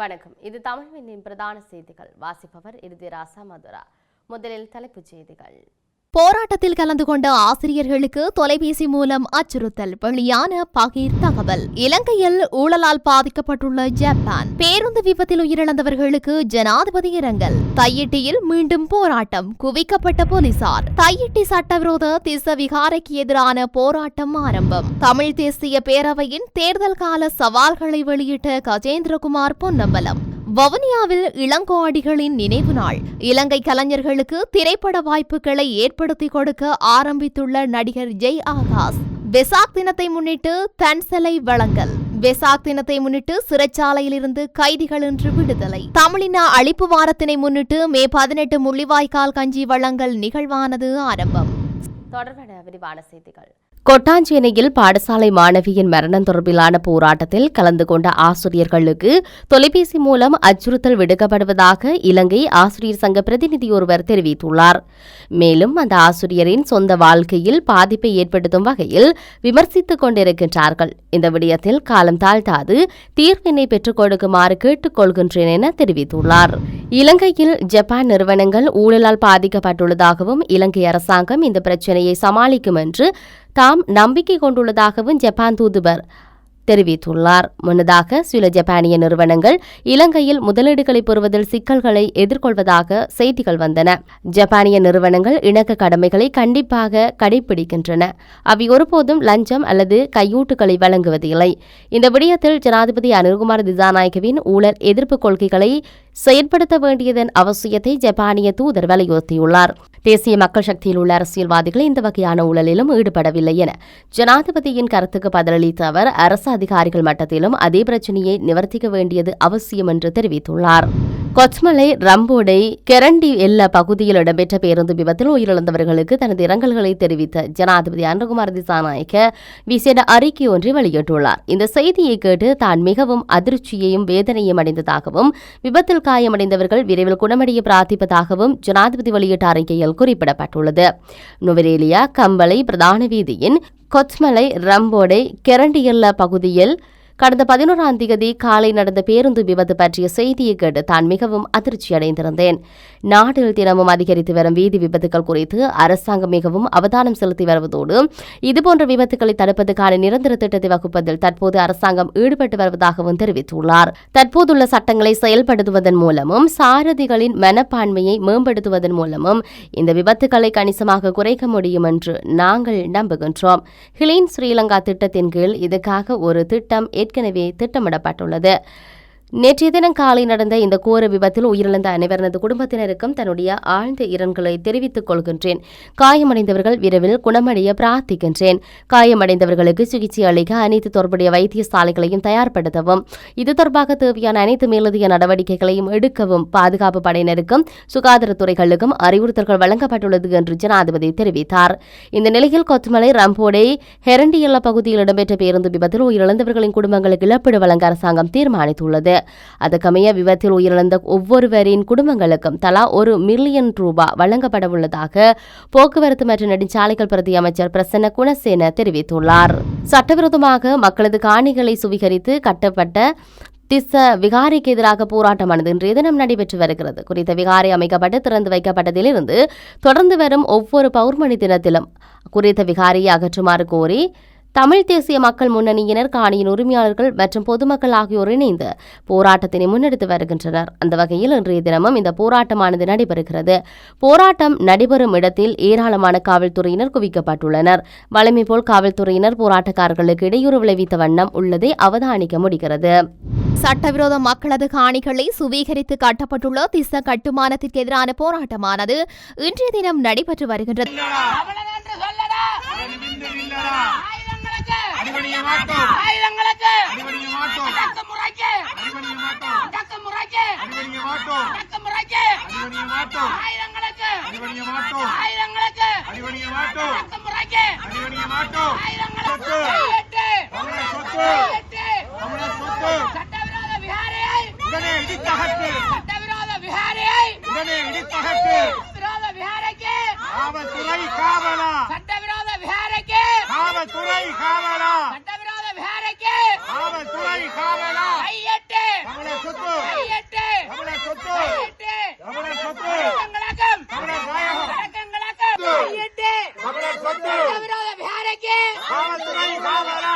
வணக்கம். இது தமிழ்வினின் பிரதான செய்திகள். வாசிப்பவர் இறுதி ராசா மதுரா. முதலில் தலைப்புச் செய்திகள். போராட்டத்தில் கலந்து கொண்ட ஆசிரியர்களுக்கு தொலைபேசி மூலம் அச்சுறுத்தல் வெளியான பகீர் தகவல். இலங்கையில் ஊழலால் பாதிக்கப்பட்டுள்ள ஜப்பான். பேருந்து விபத்தில் உயிரிழந்தவர்களுக்கு ஜனாதிபதி இரங்கல். தையிட்டியில் மீண்டும் போராட்டம் குவிக்கப்பட்ட போலீசார். தையிட்டி சட்டவிரோத திச விகாரைக்கு எதிரான போராட்டம் ஆரம்பம். தமிழ் தேசிய பேரவையின் தேர்தல் கால சவால்களை வெளியிட்ட கஜேந்திரகுமார் பொன்னம்பலம். வவுனியாவில் இளங்கோஅடிகளின் நினைவு நாள். இலங்கை கலைஞர்களுக்கு திரைப்பட வாய்ப்புகளை ஏற்படுத்தி கொடுக்க ஆரம்பித்துள்ள நடிகர் ஜெய் ஆகாஷ். வெசாக் தினத்தை முன்னிட்டு தன்சலை வழங்கல். வெசாக் தினத்தை முன்னிட்டு சிறைச்சாலையிலிருந்து கைதிகள் இன்று விடுதலை. தமிழின அழிப்பு வாரத்தினை முன்னிட்டு மே பதினெட்டு முள்ளிவாய்க்கால் கஞ்சி வழங்கல் நிகழ்வானது ஆரம்பம். தொடர்பான விரிவான செய்திகள். கொட்டாஞ்சேனையில் பாடசாலை மாணவியின் மரணம் தொடர்பிலான போராட்டத்தில் கலந்து கொண்ட ஆசிரியர்களுக்கு தொலைபேசி மூலம் அச்சுறுத்தல் விடுக்கப்படுவதாக இலங்கை ஆசிரியர் சங்க பிரதிநிதி ஒருவர் தெரிவித்துள்ளார். மேலும் அந்த ஆசிரியரின் சொந்த வாழ்க்கையில் பாதிப்பை ஏற்படுத்தும் வகையில் விமர்சித்துக் கொண்டிருக்கின்றார்கள். இந்த விடயத்தில் காலம் தாழ்த்தாது தீர்வினை பெற்றுக் கொடுக்குமாறு கேட்டுக் கொள்கின்றேன் என தெரிவித்துள்ளார். இலங்கையில் ஜப்பான் நிறுவனங்கள் ஊழலால் பாதிக்கப்பட்டுள்ளதாகவும் இலங்கை அரசாங்கம் இந்த பிரச்சினையை சமாளிக்கும் என்று தாம் நம்பிக்கை கொண்டுள்ளதாகவும் ஜப்பான் தூதுவர் தெரிவித்துள்ளார். முன்னதாக சில ஜப்பானிய நிறுவனங்கள் இலங்கையில் முதலீடுகளை பெறுவதில் சிக்கல்களை எதிர்கொள்வதாக செய்திகள் வந்தன. ஜப்பானிய நிறுவனங்கள் இணக்க கடமைகளை கண்டிப்பாக கடைபிடிக்கின்றன அவை ஒருபோதும் லஞ்சம் அல்லது கையூட்டுகளை வழங்குவதில்லை. இந்த விடயத்தில் ஜனாதிபதி அனில்குமார் திசாநாயகவின் ஊழல் எதிர்ப்பு கொள்கைகளை செயற்படுத்த வேண்டியதன் அவசியத்தை ஜப்பானிய தூதர் வலியுறுத்தியுள்ளார். தேசிய மக்கள் சக்தியில் உள்ள அரசியல்வாதிகள் இந்த வகையான ஊழலிலும் ஈடுபடவில்லை என ஜனாதிபதியின் கருத்துக்கு பதிலளித்த அவர் அரசு அதிகாரிகள் மட்டத்திலும் அதே பிரச்சினையை நிவர்த்திக்க வேண்டியது அவசியம் என்று தெரிவித்துள்ளார். கொச்மலை ரம்போடை கெரண்டி எல்ல பகுதியில் இடம்பெற்ற பேருந்து விபத்தில் உயிரிழந்தவர்களுக்கு தனது இரங்கல்களை தெரிவித்த ஜனாதிபதி அனுகுமார் திசாநாயக்க விசேட அறிக்கை ஒன்றை வெளியிட்டுள்ளார். இந்த செய்தியை கேட்டு தான் மிகவும் அதிர்ச்சியையும் வேதனையும் அடைந்ததாகவும் விபத்தில் காயமடைந்தவர்கள் விரைவில் குணமடைய பிரார்த்திப்பதாகவும் ஜனாதிபதி வெளியிட்ட அறிக்கையில் குறிப்பிடப்பட்டுள்ளது. நுவரேலியா கம்பளை பிரதான வீதியின் கொச்மலை ரம்போடை கெரண்டியல்ல பகுதியில் கடந்த பதினோராம் தேதி காலை நடந்த பேருந்து விபத்து பற்றிய செய்தியை கேட்டு தான் மிகவும் அதிர்ச்சியடைந்திருந்தேன். நாட்டில் தினமும் அதிகரித்து வரும் வீதி விபத்துகள் குறித்து அரசாங்கம் மிகவும் அவதானம் செலுத்தி வருவதோடு இதுபோன்ற விபத்துகளை தடுப்பதற்கான நிரந்தர திட்டத்தை வகுப்பதில் தற்போது அரசாங்கம் ஈடுபட்டு வருவதாகவும் தெரிவித்துள்ளார். தற்போதுள்ள சட்டங்களை செயல்படுத்துவதன் மூலமும் சாரதிகளின் மனப்பான்மையை மேம்படுத்துவதன் மூலமும் இந்த விபத்துகளை கணிசமாக குறைக்க முடியும் என்று நாங்கள் நம்புகின்றோம். ஹிலீன் ஸ்ரீலங்கா திட்டத்தின் கீழ் இதுக்காக ஒரு திட்டம் ஏற்கனவே திட்டமிடப்பட்டுள்ளது. நேற்றைய தினம் காலை நடந்த இந்த கோர விபத்தில் உயிரிழந்த அனைவரது குடும்பத்தினருக்கும் தன்னுடைய ஆழ்ந்த இரங்கலை தெரிவித்துக் கொள்கின்றேன். காயமடைந்தவர்கள் விரைவில் குணமடைய பிரார்த்திக்கின்றேன். காயமடைந்தவர்களுக்கு சிகிச்சை அளிக்க அனைத்து தொடர்புடைய வைத்தியசாலைகளையும் தயார்படுத்தவும் இது தொடர்பாக தேவையான அனைத்து மேலதிக நடவடிக்கைகளையும் எடுக்கவும் பாதுகாப்பு படையினருக்கும் சுகாதாரத்துறைகளுக்கும் அறிவுறுத்தல்கள் வழங்கப்பட்டுள்ளது என்று ஜனாதிபதி தெரிவித்தார். இந்த நிலையில் கொத்மலை ரம்போடை ஹெரண்டியல்ல பகுதியில் இடம்பெற்ற பேருந்து விபத்தில் உயிரிழந்தவர்களின் குடும்பங்களுக்கு இழப்பீடு வழங்க அரசாங்கம் தீர்மானித்துள்ளது. அதற்கமைய விபத்தில் உயிரிழந்த ஒவ்வொருவரின் குடும்பங்களுக்கும் தலா ஒரு மில்லியன் ரூபாய் வழங்கப்பட உள்ளதாக போக்குவரத்து மற்றும் நெடுஞ்சாலைகள் பிரதி அமைச்சர் பிரசன்ன குணசேன தெரிவித்துள்ளார். சட்டவிரோதமாக மக்களது காணிகளை சுவீகரித்து கட்டப்பட்ட திஸ்ஸ விகாரிக்கு எதிராக போராட்டமானது இன்றைய தினம் நடைபெற்று வருகிறது. குறித்த விகாரை அமைக்கப்பட்டு திறந்து வைக்கப்பட்டதிலிருந்து தொடர்ந்து வரும் ஒவ்வொரு பௌர்ணமி தினத்திலும் குறித்த விகாரியை அகற்றுமாறு கோரி தமிழ் தேசிய மக்கள் முன்னணியினர் காணியின் உரிமையாளர்கள் மற்றும் பொதுமக்கள் ஆகியோர் இணைந்து போராட்டத்தினை முன்னெடுத்து வருகின்றனர். அந்த வகையில் இன்றைய தினமும் இந்த போராட்டமானது நடைபெறுகிறது. போராட்டம் நடைபெறும் இடத்தில் ஏராளமான காவல்துறையினர் குவிக்கப்பட்டுள்ளனர். வலிமை போல் காவல்துறையினர் போராட்டக்காரர்களுக்கு இடையூறு விளைவித்த வண்ணம் உள்ளதை அவதானிக்க முடிகிறது. சட்டவிரோத மக்களது காணிகளை சுவீகரித்து கட்டப்பட்டுள்ள திச கட்டுமானத்திற்கு எதிரான போராட்டமானது இன்றைய தினம் நடைபெற்று வருகின்றது. மாட்டோம். ஆயுதங்களுக்கு. அடிபணிய மாட்டோம். அடக்குமுறைக்கு அடிபணிய மாட்டோம். அடக்குமுறைக்கு அடிபணிய மாட்டோம். அடக்குமுறைக்கு அடிபணிய மாட்டோம். ஆயுதங்களுக்கு. அடிபணிய மாட்டோம். ஆயுதங்களுக்கு. அடிபணிய மாட்டோம். அடக்குமுறைக்கு அடிபணிய மாட்டோம். கைவிட்டு தமிழர் சொத்து. தமிழர் சொத்து. சட்டவிரோத விகாரியை. உடனே சட்டவிரோத காவல்துறை காவலா. சட்டவிரோத விகாரைக்கு. காவல்துறை காவலா. விகாரைக்கு காவல்துறை காவலா! கையெட்டு தமிழர் சொத்து! கையெட்டு தமிழர் சொத்து! கையெட்டு தமிழர் சொத்து! வணக்கங்களாக்கம் தமிழர் நாயகம் வணக்கங்களாக்கம் கையெட்டு தமிழர் சொத்து! சட்டவிரோத விஹாரைக்கு காவல்துறை காவலா!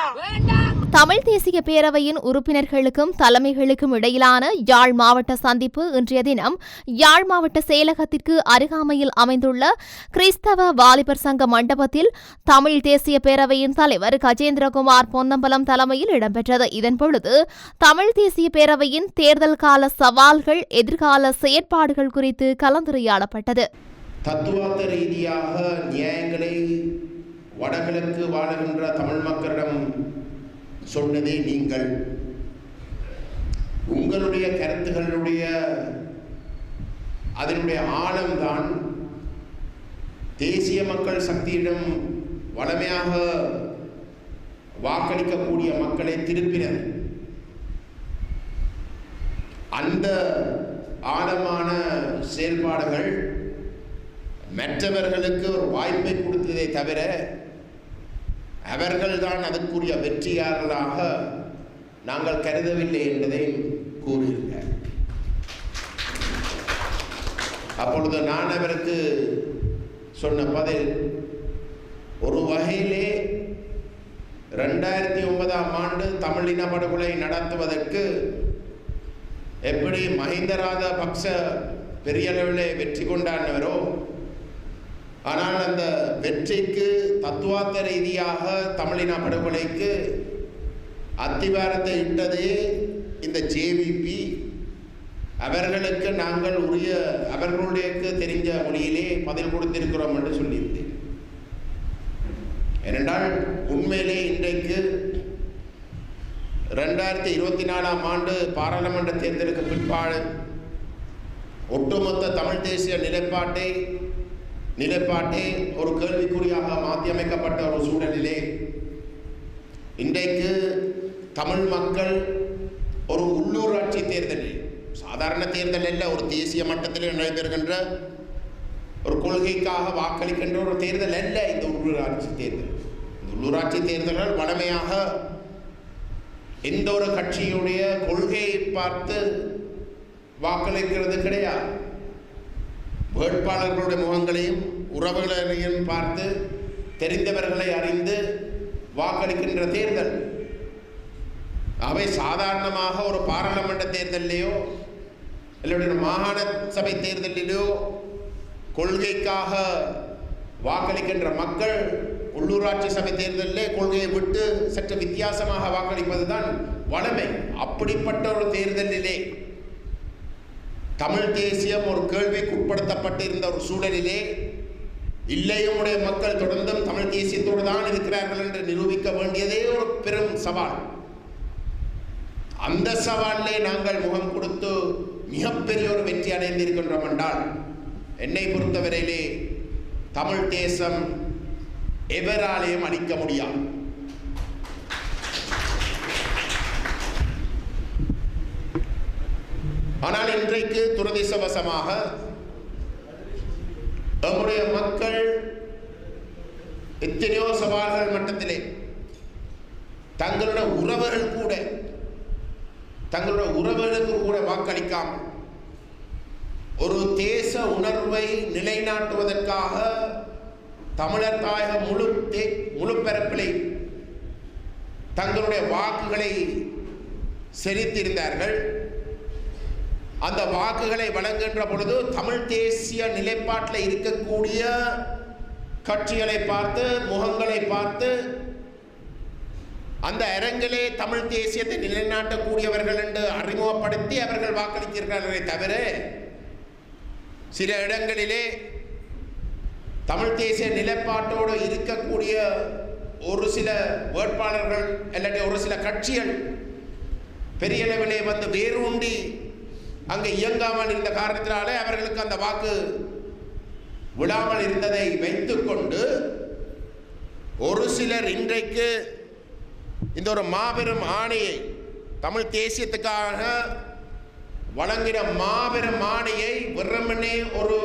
தமிழ் தேசிய பேரவையின் உறுப்பினர்களுக்கும் தலைமைகளுக்கும் இடையிலான யாழ் மாவட்ட சந்திப்பு இன்றைய தினம் யாழ் மாவட்ட செயலகத்திற்கு அருகாமையில் அமைந்துள்ள கிறிஸ்தவ வாலிபர் சங்க மண்டபத்தில் தமிழ் தேசிய பேரவையின் தலைவர் கஜேந்திரகுமார் பொன்னம்பலம் தலைமையில் இடம்பெற்றது. இதன்பொழுது தமிழ் தேசிய பேரவையின் தேர்தல் கால சவால்கள் எதிர்கால செயற்பாடுகள் குறித்து கலந்துரையாடப்பட்டது. தத்துவார்த்த ரீதியாக நியாயங்களை வடகிழக்கு வாழுகின்ற தமிழ் மக்களிடம் சொன்னதே நீங்கள் உங்களுடைய கருத்துகளுடைய அதனுடைய ஆழம்தான் தேசிய மக்கள் சக்தியிடம் வளமையாக வாக்களிக்கக்கூடிய மக்களை திருப்பினர். அந்த ஆழமான செயல்பாடுகள் மற்றவர்களுக்கு ஒரு வாய்ப்பை கொடுத்ததை தவிர அவர்கள்தான் அதற்குரிய வெற்றியாளர்களாக நாங்கள் கருதவில்லை என்பதை கூறியிருக்கார் அப்பொழுது நான் அவருக்கு சொன்ன பதில் ஒரு வகையிலே ரெண்டாயிரத்தி ஒன்பதாம் ஆண்டு தமிழின படுகொலை நடத்துவதற்கு எப்படி மஹிந்த ராஜபக்ச பெரிய அளவில் வெற்றி கொண்டாடினவரோ ஆனால் அந்த வெற்றிக்கு தத்துவார்த்த ரீதியாக தமிழின படுகொலைக்கு அத்திவாரத்தை இட்டதே இந்த ஜேவிபி அவர்களுக்கு நாங்கள் உரிய அவர்களுடைய தெரிஞ்ச மொழியிலே பதில் கொடுத்திருக்கிறோம் என்று சொல்லியிருந்தேன். ஏனென்றால் உண்மையிலே இன்றைக்கு ரெண்டாயிரத்தி இருபத்தி நாலாம் ஆண்டு பாராளுமன்ற தேர்தலுக்கு பிற்பாடு ஒட்டுமொத்த தமிழ் தேசிய நிலைப்பாட்டை நிலைப்பாட்டே ஒரு கேள்விக்குறியாக மாற்றியமைக்கப்பட்ட ஒரு சூழலிலே இன்றைக்கு தமிழ் மக்கள் ஒரு உள்ளூராட்சி தேர்தலில் சாதாரண தேர்தல் அல்ல ஒரு தேசிய மட்டத்தில் நடைபெறுகின்ற ஒரு கொள்கைக்காக வாக்களிக்கின்ற ஒரு தேர்தல் அல்ல இந்த உள்ளூராட்சி தேர்தல். இந்த உள்ளூராட்சி தேர்தல்கள் வளமையாக எந்த ஒரு கட்சியுடைய கொள்கையை பார்த்து வாக்களிக்கிறது கிடையாது. வேட்பாளர்களுடைய முகங்களையும் உறவுகளையும் பார்த்து தெரிந்தவர்களை அறிந்து வாக்களிக்கின்ற தேர்தல். அவை சாதாரணமாக ஒரு பாராளுமன்ற தேர்தலிலேயோ இல்லை மாகாண சபை தேர்தலிலோ கொள்கைக்காக வாக்களிக்கின்ற மக்கள் உள்ளூராட்சி சபை தேர்தலிலே கொள்கையை விட்டு சற்று வித்தியாசமாக வாக்களிப்பது தான் வளமை அப்படிப்பட்ட ஒரு தேர்தலிலே தமிழ் தேசியம் ஒரு கேள்விக்கு உட்படுத்தப்பட்டிருந்த ஒரு சூழலிலே இல்லையும் உடைய மக்கள் தொடர்ந்தும் தமிழ் தேசியத்தோடு தான் இருக்கிறார்கள் என்று நிரூபிக்க வேண்டியதே ஒரு பெரும் சவால். அந்த சவாலிலே நாங்கள் முகம் கொடுத்து மிகப்பெரிய ஒரு வெற்றி அடைந்திருக்கின்றோம் என்றால் என்னை பொறுத்தவரையிலே தமிழ் தேசம் எவராலேயும் அளிக்க முடியாது. ஆனால் இன்றைக்கு துரதிசவசமாக நம்முடைய மக்கள் எத்தனையோ சவால்கள் மட்டத்திலே தங்களுடைய உறவுகள் கூட தங்களோட உறவுகளுக்கு கூட வாக்களிக்காமல் ஒரு தேச உணர்வை நிலைநாட்டுவதற்காக தமிழர் தாயக முழு தே முழு பரப்பிலே தங்களுடைய வாக்குகளை செலுத்தியிருந்தார்கள். அந்த வாக்குகளை வழங்குகின்ற பொழுது தமிழ் தேசிய நிலைப்பாட்டில் இருக்கக்கூடிய கட்சிகளை பார்த்து முகங்களை பார்த்து அந்த அரங்கிலே தமிழ் தேசியத்தை நிலைநாட்டக்கூடியவர்கள் என்று அறிமுகப்படுத்தி அவர்கள் வாக்களித்திருக்கிறார்களே தவிர சில இடங்களிலே தமிழ் தேசிய நிலைப்பாட்டோடு இருக்கக்கூடிய ஒரு சில வேட்பாளர்கள் இல்லாட்டி ஒரு சில கட்சிகள் பெரிய அளவிலே வந்து வேரூண்டி அங்கே இயங்காமல் இருந்த காரணத்தினாலே அவர்களுக்கு அந்த வாக்கு விடாமல் இருந்ததை வைத்துக்கொண்டு ஒரு சிலர் இன்றைக்கு இந்த ஒரு மாபெரும் ஆணையை தமிழ் தேசியத்துக்காக வழங்கின மாபெரும் ஆணையை வெறுமனே ஒரு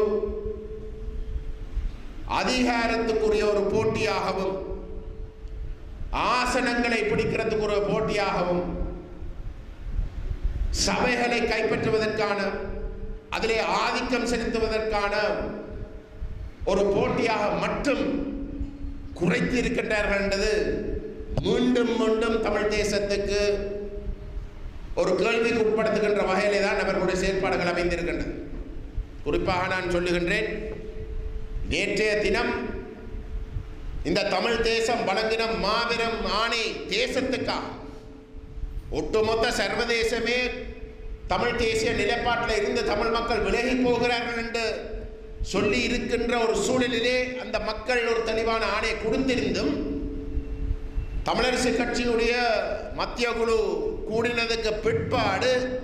அதிகாரத்துக்குரிய ஒரு போட்டியாகவும் ஆசனங்களை பிடிக்கிறதுக்கு ஒரு போட்டியாகவும் சபைகளை கைப்பற்றுவதற்கான அதிலே ஆதிக்கம் செலுத்துவதற்கான ஒரு போட்டியாக மட்டும் குறைத்து இருக்கின்றார்கள் என்றது மீண்டும் மீண்டும் தமிழ் தேசத்துக்கு ஒரு கேள்விக்கு உட்படுத்துகின்ற வகையிலே தான் அவர்களுடைய செயற்பாடுகள் அமைந்திருக்கின்றன குறிப்பாக நான் சொல்லுகின்றேன் நேற்றைய தினம் இந்த தமிழ் தேசம் வழங்கின மாபெரும் ஆணை தேசத்துக்காக ஒட்டுமொத்த சர்வதேசமே தமிழ் தேசிய நிலைப்பாட்டில் இருந்து தமிழ் மக்கள் விலகி போகிறார்கள் என்று சொல்லி இருக்கின்ற ஒரு சூழலிலே அந்த மக்கள் ஒரு தெளிவான ஆணையை கொடுத்திருந்தும் தமிழரசு கட்சியுடைய மத்திய குழு கூடினதுக்கு பிற்பாடு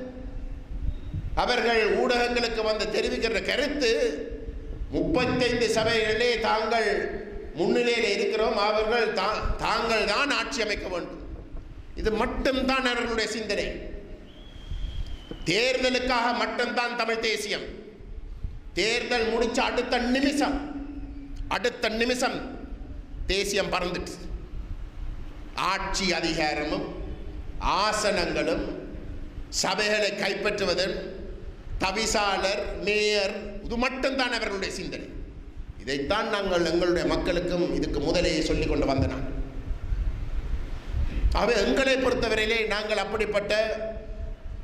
அவர்கள் ஊடகங்களுக்கு வந்து தெரிவிக்கிற கருத்து முப்பத்தைந்து சபைகளிலே தாங்கள் முன்னிலையில் இருக்கிறோம். அவர்கள் தா- தாங்கள் தான் ஆட்சி அமைக்க வேண்டும். இது மட்டும்தான் அவர்களுடைய சிந்தனை. தேர்தலுக்காக மட்டும்தான் தமிழ் தேசியம். தேர்தல் முடிச்ச அடுத்த நிமிஷம் அடுத்த நிமிஷம் தேசியம் பறந்துட்டு. ஆட்சி அதிகாரமும் ஆசனங்களும் சபைகளை கைப்பற்றுவதன் தவிசாளர் மேயர் இது மட்டும்தான் அவர்களுடைய சிந்தனை. இதைத்தான் நாங்கள் எங்களுடைய மக்களுக்கும் இதுக்கு முதலே சொல்லிக் கொண்டு வந்த ஆகவே எங்களை பொறுத்தவரையிலே நாங்கள் அப்படிப்பட்ட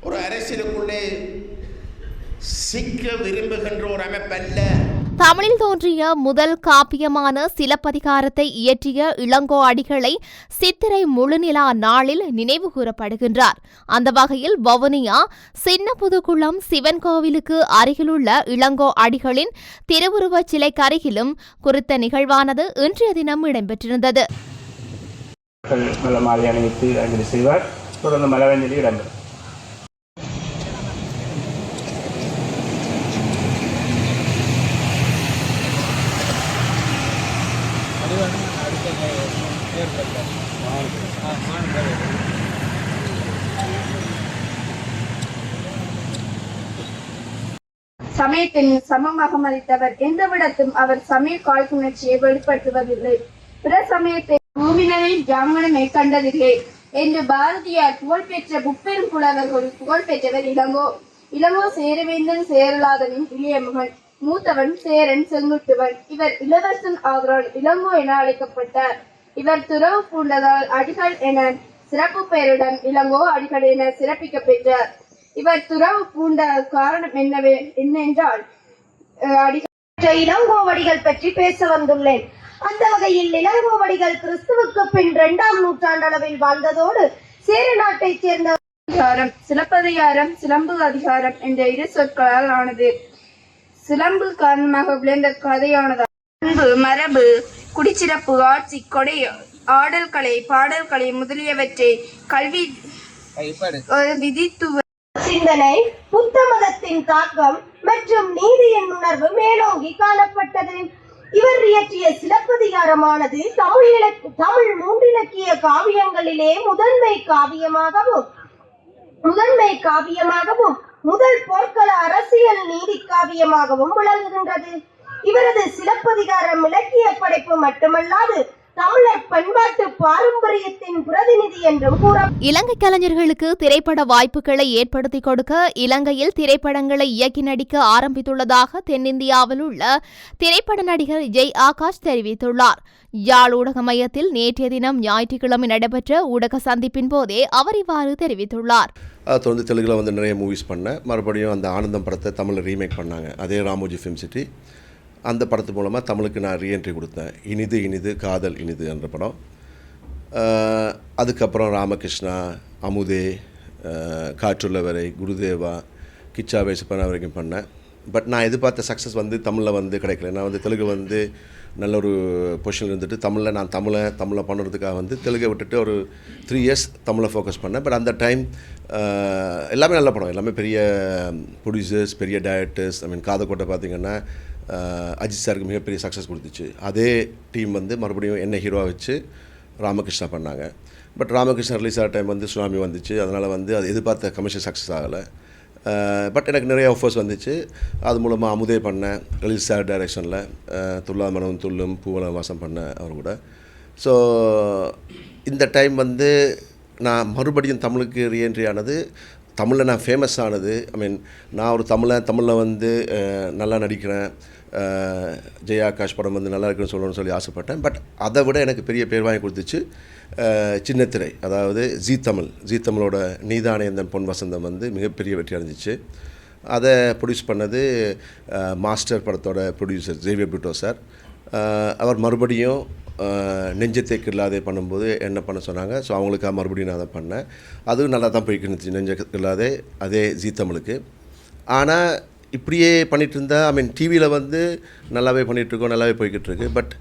ஒரு அரசியலுக்குள்ளே சிக்க விரும்புகின்ற ஒரு அமைப்பல்ல. தமிழில் தோன்றிய முதல் காப்பியமான சிலப்பதிகாரத்தை இயற்றிய இளங்கோ அடிகளை சித்திரை முழுநிலா நாளில் நினைவு கூறப்படுகின்றார். அந்த வகையில் வவுனியா சின்ன புதுக்குளம் சிவன் கோவிலுக்கு அருகிலுள்ள இளங்கோ அடிகளின் திருவுருவச் சிலைக்கு அருகிலும் குறித்த நிகழ்வானது இன்றைய தினம் இடம்பெற்றிருந்தது. நல்ல மாலை அணிவித்து அஞ்சலி செய்வார். தொடர்ந்து மலரஞ்சலி இடம்பெறும். சமயத்தின் சமமாக மதித்தவர் எந்த விடத்தும் அவர் சமய காழ்ப்புணர்ச்சியை வெளிப்படுத்துவதில்லை. பிற சமயத்தை பூமினரின் ஜாங்கனமே கண்டதில்லை என்று பாரதியார் புகழ்பெற்ற முப்பெரும் புலவர்கள் புகழ்பெற்றவர் இளங்கோ. இளங்கோ சேரவேந்தன் சேரலாதனின் இளைய மகன் மூத்தவன் சேரன் செங்குட்டுவன். இவர் இளவரசன் ஆதரால் இளங்கோ என அழைக்கப்பட்டார். இவர் துறவு பூண்டதால் அடிகள் என சிறப்பு பெயருடன் இளங்கோ அடிகள் என சிறப்பிக்க பெற்றார். இவர் துறவு பூண்ட காரணம் என்னவே என்னென்றால் அஹ், அடிகள் இளங்கோவடிகள் பற்றி பேச வந்துள்ளேன். அந்த வகையில் இளங்கோவடிகள் கிறிஸ்துவுக்கு பின் இரண்டாம் நூற்றாண்டளவில் வாழ்ந்ததோடு சேர நாட்டைச் சேர்ந்த அதிகாரம் சிலப்பதிகாரம் சிலம்பு அதிகாரம் என்ற இரு சொற்களால் ஆனது. சிலம்பு காரணமாக விளைந்த கதையானது. அன்பு மரபு குடிச்சிறப்பு ஆட்சி கொடை ஆடல் கலை பாடல் கலை முதலியவற்றை கல்வி விதித்துவ சிந்தனை புத்த மதத்தின் தாக்கம் மற்றும் நீதியின் உணர்வு மேலோங்கி காணப்பட்டது. இவர் இயற்றிய சிலப்பதிகாரமானது தமிழ் தமிழ் மூன்றிலக்கிய காவியங்களிலே முதன்மை காவியமாகவும் முதன்மை காவியமாகவும் முதல் போர்க்கள அரசியல் நீதி காவியமாகவும் விளங்குகின்றது. இவரது சிலப்பதிகாரம் இலக்கிய படைப்பு மட்டுமல்லாது இலங்கை கலைஞர்களுக்கு திரைப்பட வாய்ப்புகளை ஏற்படுத்திக் கொடுக்க இலங்கையில் திரைப்படங்களை இயக்கி நடிக்க ஆரம்பித்துள்ளதாக தென்னிந்தியாவில் உள்ள திரைப்பட நடிகர் ஜெய் ஆகாஷ் தெரிவித்துள்ளார். யாழ் ஊடக மையத்தில் நேற்றைய தினம் ஞாயிற்றுக்கிழமை நடைபெற்ற ஊடக சந்திப்பின் போதே அவர் இவ்வாறு தெரிவித்துள்ளார். அதை தொடர்ந்து தெலுங்கில் வந்து நிறைய மூவிஸ் பண்ணேன். மறுபடியும் அந்த ஆனந்தம் படத்தை தமிழில் ரீமேக் பண்ணாங்க. அதே ராமோஜி ஃபிலிம் சிட்டி அந்த படத்து மூலமாக தமிழுக்கு நான் ரீஎன்ட்ரி கொடுத்தேன். இனிது இனிது காதல் இனிது என்ற படம். அதுக்கப்புறம் ராமகிருஷ்ணா அமுதே காற்றுள்ளவரை குருதேவா கிச்சா வேசப்பன வரைக்கும் பண்ணேன். பட் நான் எதிர்பார்த்த சக்ஸஸ் வந்து தமிழில் வந்து கிடைக்கல. நான் வந்து தெலுங்கு வந்து நல்ல ஒரு பொசிஷனில் இருந்துட்டு தமிழில் நான் தமிழை தமிழை பண்ணுறதுக்காக வந்து தெலுங்கை விட்டுட்டு ஒரு த்ரீ இயர்ஸ் தமிழை ஃபோக்கஸ் பண்ணேன். பட் அந்த டைம் எல்லாமே நல்ல படம். எல்லாமே பெரிய ப்ரொடியூசர்ஸ் பெரிய டேரக்டர்ஸ் ஐ மீன் காதக்கோட்டை பார்த்தீங்கன்னா பார்த்திங்கன்னா அஜித் சாருக்கு மிகப்பெரிய சக்ஸஸ் கொடுத்துச்சு. அதே டீம் வந்து மறுபடியும் என்ன ஹீரோவாக வச்சு ராமகிருஷ்ணா பண்ணாங்க. பட் ராமகிருஷ்ணா ரிலீஸ் ஆகிற டைம் வந்து சுனாமி வந்துச்சு. அதனால் வந்து அது எதிர்பார்த்த கமர்ஷியல் சக்ஸஸ் ஆகலை. பட் எனக்கு நிறைய ஆஃபர்ஸ் வந்துச்சு. அது மூலமாக அமுதே பண்ணேன் ரிலீஸ் சார் டைரெக்ஷனில் துல்லா மனம் துள்ளும் பூவலம் வாசம் பண்ணேன் அவர் கூட. ஸோ இந்த டைம் வந்து நான் மறுபடியும் தமிழுக்கு ரீஎன்ட்ரி ஆனது தமிழில் நான் ஃபேமஸ் ஆனது ஐ மீன் நான் ஒரு தமிழன் தமிழில் வந்து நல்லா நடிக்கிறேன். ஜெயா ஆகாஷ் படம் வந்து நல்லா இருக்குன்னு சொல்லணும்னு சொல்லி ஆசைப்பட்டேன். பட் அதை விட எனக்கு பெரிய பேர் வாங்கி கொடுத்துச்சு சின்னத்திரை. அதாவது ஜீ தமிழ். ஜீ தமிழோட நீதானேந்தன் பொன் வசந்தம் வந்து மிகப்பெரிய வெற்றி அடைஞ்சிச்சு. அதை ப்ரொடியூஸ் பண்ணது மாஸ்டர் படத்தோட ப்ரொடியூசர் ஜேவியர் பிட்டோ சார். அவர் மறுபடியும் நெஞ்சத்தை கில்லாதே பண்ணும்போது என்ன பண்ண சொன்னாங்க ஸோ அவங்களுக்காக மறுபடியும் நான் அதை பண்ணேன். அதுவும் நல்லா தான் போய்க்கு இருந்துச்சு நெஞ்ச கில்லாதே அதே ஜீ தமிழுக்கு. ஆனால் இப்படியே பண்ணிகிட்டு இருந்தால் ஐ மீன் டிவியில் வந்து நல்லாவே பண்ணிகிட்ருக்கோம் நல்லாவே போய்கிட்டு இருக்கு பட்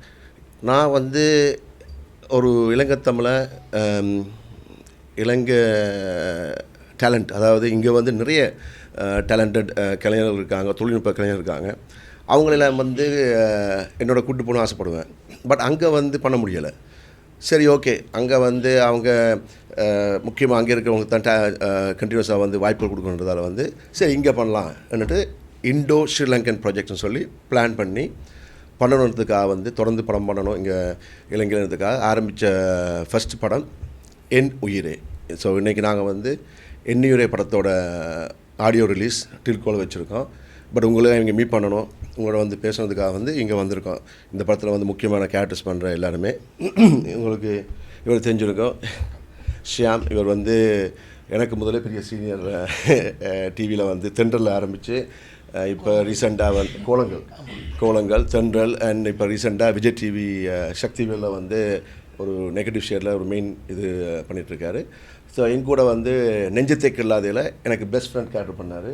நான் வந்து ஒரு இளங்கத்தமிழை um, இலங்கை uh, இளங்க டேலண்ட் அதாவது இங்கே வந்து நிறைய uh, டேலண்டட் uh, கலைஞர்கள் இருக்காங்க தொழில்நுட்ப கலைஞர்கள் இருக்காங்க. அவங்களெல்லாம் வந்து என்னோட கூட்டு போகணும் ஆசைப்படுவேன். பட் அங்கே வந்து பண்ண முடியலை. சரி ஓகே அங்கே வந்து அவங்க முக்கியமாக அங்கே இருக்கிறவங்களுக்கு தான் கண்டினியூஸாக வந்து வாய்ப்புகள் கொடுக்கணுன்றதால வந்து சரி இங்கே பண்ணலாம் என்னட்டு இண்டோ ஸ்ரீலங்கன் ப்ராஜெக்ட்னு சொல்லி பிளான் பண்ணி பண்ணணுன்றதுக்காக வந்து தொடர்ந்து படம் பண்ணணும். இங்கே இளைஞர்களுக்காக ஆரம்பித்த ஃபஸ்ட் படம் என் உயிரே. ஸோ இன்றைக்கி நாங்கள் வந்து எண்ணியுரை படத்தோட ஆடியோ ரிலீஸ் டில்கோல வச்சுருக்கோம். பட் உங்களை இங்கே மீட் பண்ணணும். உங்களோட வந்து பேசுனதுக்காக வந்து இங்கே வந்திருக்கோம். இந்த படத்தில் வந்து முக்கியமான கேரக்டர்ஸ் பண்ணுற எல்லாருமே. உங்களுக்கு இவர் தெரிஞ்சிருக்கோம். ஷியாம் இவர் வந்து எனக்கு முதலே பெரிய சீனியர் டிவியில் வந்து தென்றலில் ஆரம்பித்து இப்போ ரீசெண்டாக வந்து கோலங்கள். கோலங்கள் தென்றல் அண்ட் இப்போ ரீசெண்டாக விஜய் டிவி சக்திவேலில் வந்து ஒரு நெகட்டிவ் ஷேரில் ஒரு மெயின் இது பண்ணிகிட்ருக்காரு ஸோ என் கூட வந்து நெஞ்சத்தை இல்லாதையில் எனக்கு பெஸ்ட் ஃப்ரெண்ட் கேரக்டர் பண்ணார்.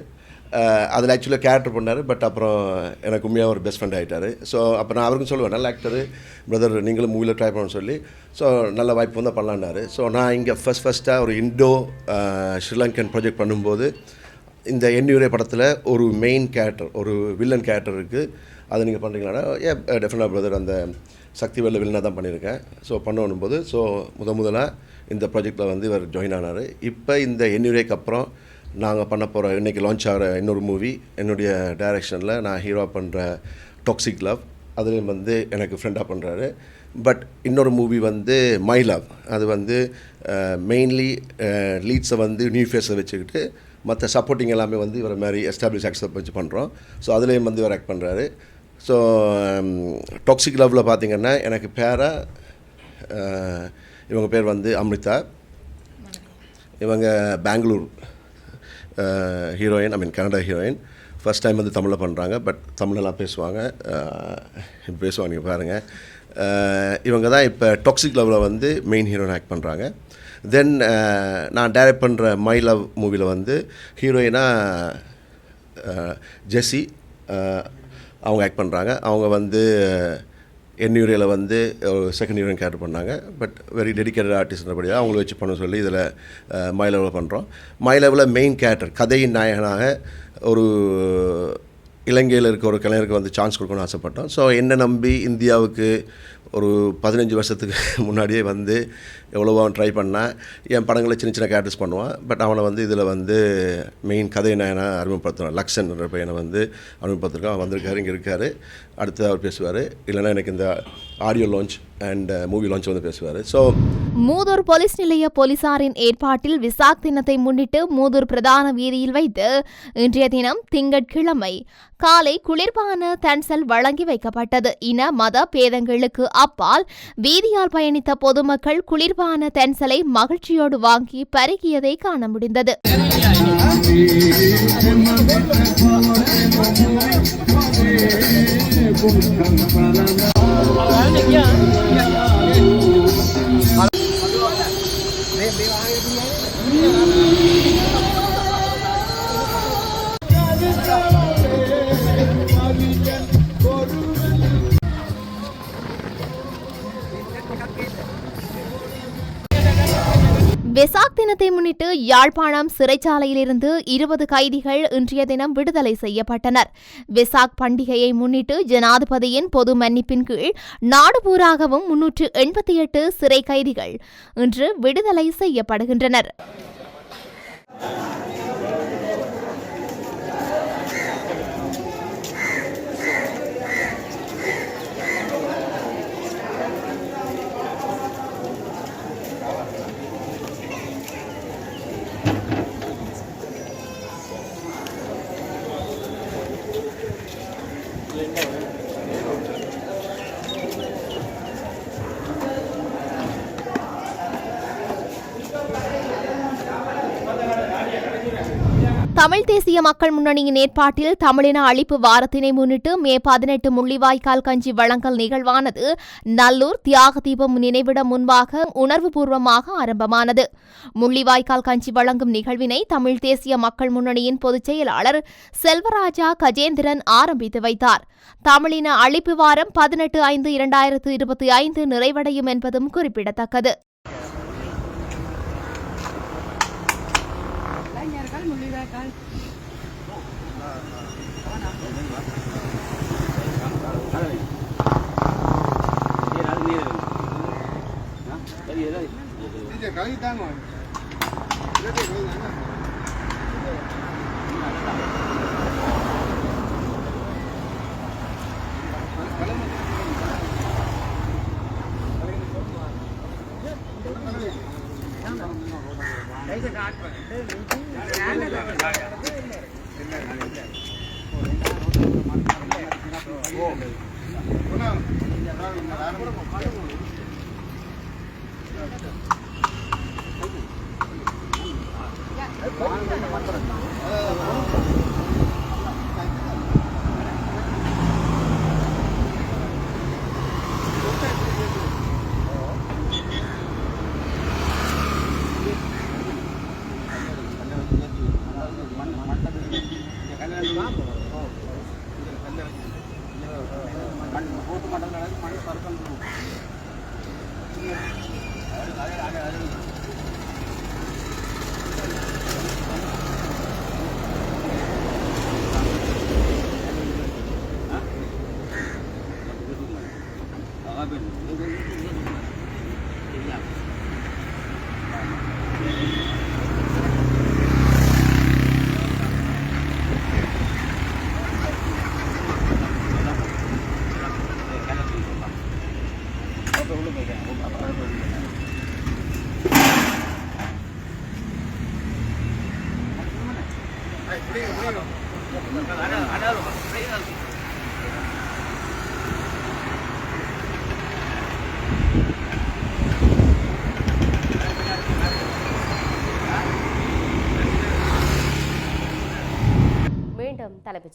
அதில் ஆக்சுவலாக கேரக்டர் பண்ணார் பட் அப்புறம் எனக்கு உண்மையாக ஒரு பெஸ்ட் ஃப்ரெண்ட் ஆகிட்டார் ஸோ அப்போ நான் அவருக்கும் சொல்லுவேன் நல்ல ஆக்டர் பிரதர் நீங்களும் மூவியில் ட்ரை பண்ணணும்னு சொல்லி. ஸோ நல்ல வாய்ப்பு வந்தால் பண்ணலான்னாரு ஸோ நான் இங்கே ஃபஸ்ட் ஃபஸ்ட்டாக ஒரு இண்டோ ஸ்ரீலங்கன் ப்ராஜெக்ட் பண்ணும்போது இந்த எண்ணியுரை படத்தில் ஒரு மெயின் கேரக்டர் ஒரு வில்லன் கேரக்டர் இருக்குது அதை நீங்கள் பண்ணுறீங்களா ஏ டெஃபினட்டாக பிரதர் அந்த சக்தி வெள்ள வில்லனாக தான் பண்ணியிருக்கேன். ஸோ பண்ணணும் போது ஸோ முத முதலாக இந்த ப்ராஜெக்டில் வந்து இவர் ஜாயின் ஆனார். இப்போ இந்த எண்ணியுரைக்கு அப்புறம் நாங்கள் பண்ண போகிற இன்றைக்கி லான்ச் ஆகிற இன்னொரு மூவி என்னுடைய டைரக்ஷனில் நான் ஹீரோ பண்ணுற டாக்ஸிக் லவ் அதுலேயும் வந்து எனக்கு ஃப்ரெண்டாக பண்ணுறாரு பட் இன்னொரு மூவி வந்து மை லவ் அது வந்து மெயின்லி லீட்ஸை வந்து நியூ ஃபேஸை வச்சுக்கிட்டு மற்ற சப்போர்ட்டிங் எல்லாமே வந்து இவரை மாதிரி எஸ்டாப்ளிஷ் ஆக்சப் வச்சு பண்ணுறோம் ஸோ அதுலேயும் வந்து இவர் ஆக்ட் பண்ணுறாரு ஸோ டாக்ஸிக் um, லவ்வில் பார்த்திங்கன்னா எனக்கு பேராக இவங்க பேர் வந்து அம்ரிதா. இவங்க Bangalore heroine I mean Canada heroine first time வந்து தமிழில் பண்ணுறாங்க பட் தமிழெல்லாம் பேசுவாங்க. பேசுவாங்க நீங்கள் பாருங்கள் இவங்க தான் இப்போ டாக்ஸிக் லவ்வில் வந்து மெயின் ஹீரோயின் ஆக்ட் பண்ணுறாங்க தென் uh, நான் டைரக்ட் பண்ணுற மை லவ் மூவியில் வந்து ஹீரோயினாக ஜெஸ்ஸி அவங்க ஆக்ட் பண்ணுறாங்க அவங்க வந்து என் யூரியில் வந்து ஒரு செகண்ட் யூரியன் கேரக்டர் பண்ணாங்க. பட் வெரி டெடிக்கேட்டட் ஆர்டிஸ்ட்ன்றபடியாக அவங்கள வச்சு பண்ண சொல்லி இதில் மை லெவலில் பண்ணுறோம் மை லெவலில் மெயின் கேரக்டர் கதையின் நாயகனாக ஒரு இலங்கையில் இருக்க ஒரு கலைஞருக்கு வந்து சான்ஸ் கொடுக்கணும்னு ஆசைப்பட்டோம். ஸோ என்னை நம்பி இந்தியாவுக்கு ஒரு பதினஞ்சு வருஷத்துக்கு முன்னாடியே வந்து எவ்வளவோ அவன் ட்ரை பண்ணான் என் படங்களை சின்ன சின்ன கேரக்டர்ஸ் பண்ணுவான். பட் அவனை வந்து இதில் வந்து மெயின் கதை என்ன அறிமுகப்படுத்துவான் லக்ஷன் என்ற பையனை வந்து அறிமுகப்படுத்திருக்கான். அவன் வந்திருக்காரு இங்கே இருக்கார். அடுத்து அவர் பேசுவார். இல்லைன்னா எனக்கு இந்த audio launch and movie launch வந்து பேசுவார். ஸோ மூதூர் போலீஸ் நிலைய போலீசாரின் ஏற்பாட்டில் விசாக் தினத்தை முன்னிட்டு மூதூர் பிரதான வீதியில் வைத்து இன்றைய தினம் திங்கட்கிழமை காலை குளிர்பான தன்சல் வழங்கி வைக்கப்பட்டது. இன மத பேதங்களுக்கு அப்பால் வீதியால் பயணித்த பொதுமக்கள் குளிர்பான தென்சலை மகிழ்ச்சியோடு வாங்கி பருகியதை காண முடிந்தது. வெசாக் தினத்தை முன்னிட்டு யாழ்ப்பாணம் சிறைச்சாலையிலிருந்து இருபது கைதிகள் இன்றைய தினம் விடுதலை செய்யப்பட்டனர். வெசாக் பண்டிகையை முன்னிட்டு ஜனாதிபதியின் பொது மன்னிப்பின் கீழ் நாடு பூராகவும் முன்னூற்று எண்பத்தி எட்டு சிறை கைதிகள் இன்று விடுதலை செய்யப்படுகின்றனர். தமிழ் தேசிய மக்கள் முன்னணியின் ஏற்பாட்டில் தமிழின அழிப்பு வாரத்தினை முன்னிட்டு மே பதினெட்டு முள்ளிவாய்க்கால் கஞ்சி வழங்கல் நிகழ்வானது. நல்லூர் தியாக தீபம் நினைவிடம் முன்பாக உணர்வுபூர்வமாக ஆரம்பமானது. முள்ளிவாய்க்கால் கஞ்சி வழங்கும் நிகழ்வினை தமிழ் தேசிய மக்கள் முன்னணியின் பொதுச் செயலாளர் செல்வராஜா கஜேந்திரன் ஆரம்பித்து வைத்தார். தமிழின அழிப்பு வாரம் பதினெட்டு ஐந்து இரண்டாயிரத்து இருபத்தி ஐந்து நிறைவடையும் என்பதும் குறிப்பிடத்தக்கது. மீண்டும் தலைப்புச்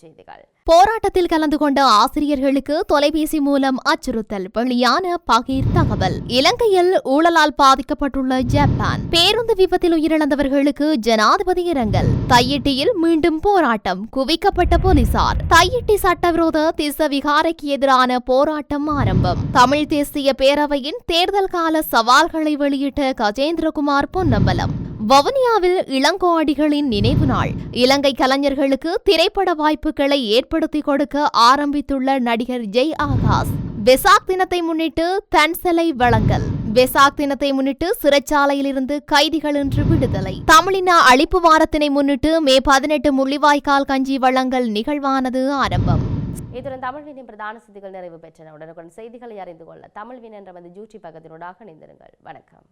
செய்திகள். போராட்டத்தில் கலந்து கொண்ட ஆசிரியர்களுக்கு தொலைபேசி மூலம் அச்சுறுத்தல் வெளியான பகீர் தகவல். இலங்கையில் ஊழலால் பாதிக்கப்பட்டுள்ள ஜப்பான். பேருந்து விபத்தில் உயிரிழந்தவர்களுக்கு ஜனாதிபதி இரங்கல். தையிட்டியில் மீண்டும் போராட்டம் குவிக்கப்பட்ட போலீசார். தையிட்டி சட்டவிரோத திச விகாரைக்கு எதிரான போராட்டம் ஆரம்பம். தமிழ் தேசிய பேரவையின் தேர்தல் கால சவால்களை வெளியிட்ட கஜேந்திரகுமார் பொன்னம்பலம். வவுனியாவில் இளங்கோஅடிகளின் நினைவு நாள். இலங்கை கலைஞர்களுக்கு திரைப்பட வாய்ப்புகளை ஏற்படுத்தி கொடுக்க ஆரம்பித்துள்ள நடிகர் ஜெய் ஆகாஷ். வெசாக் தினத்தை முன்னிட்டு தன்சலை வழங்கல். வெசாக் தினத்தை முன்னிட்டு சிறைச்சாலையிலிருந்து கைதிகள் இன்று விடுதலை. தமிழின அழிப்பு வாரத்தினை முன்னிட்டு மே பதினெட்டு முள்ளிவாய்க்கால் கஞ்சி வழங்கல் நிகழ்வானது ஆரம்பம். இத்துடன் தமிழ்வினின் பிரதான செய்திகள் நிறைவு பெற்றன. உடனுக்குடன் செய்திகளை அறிந்து கொள்ள தமிழ்வின் என்ற வந்து ஜூட்டி பக்கத்தினூடாக இணைந்திருங்கள். வணக்கம்.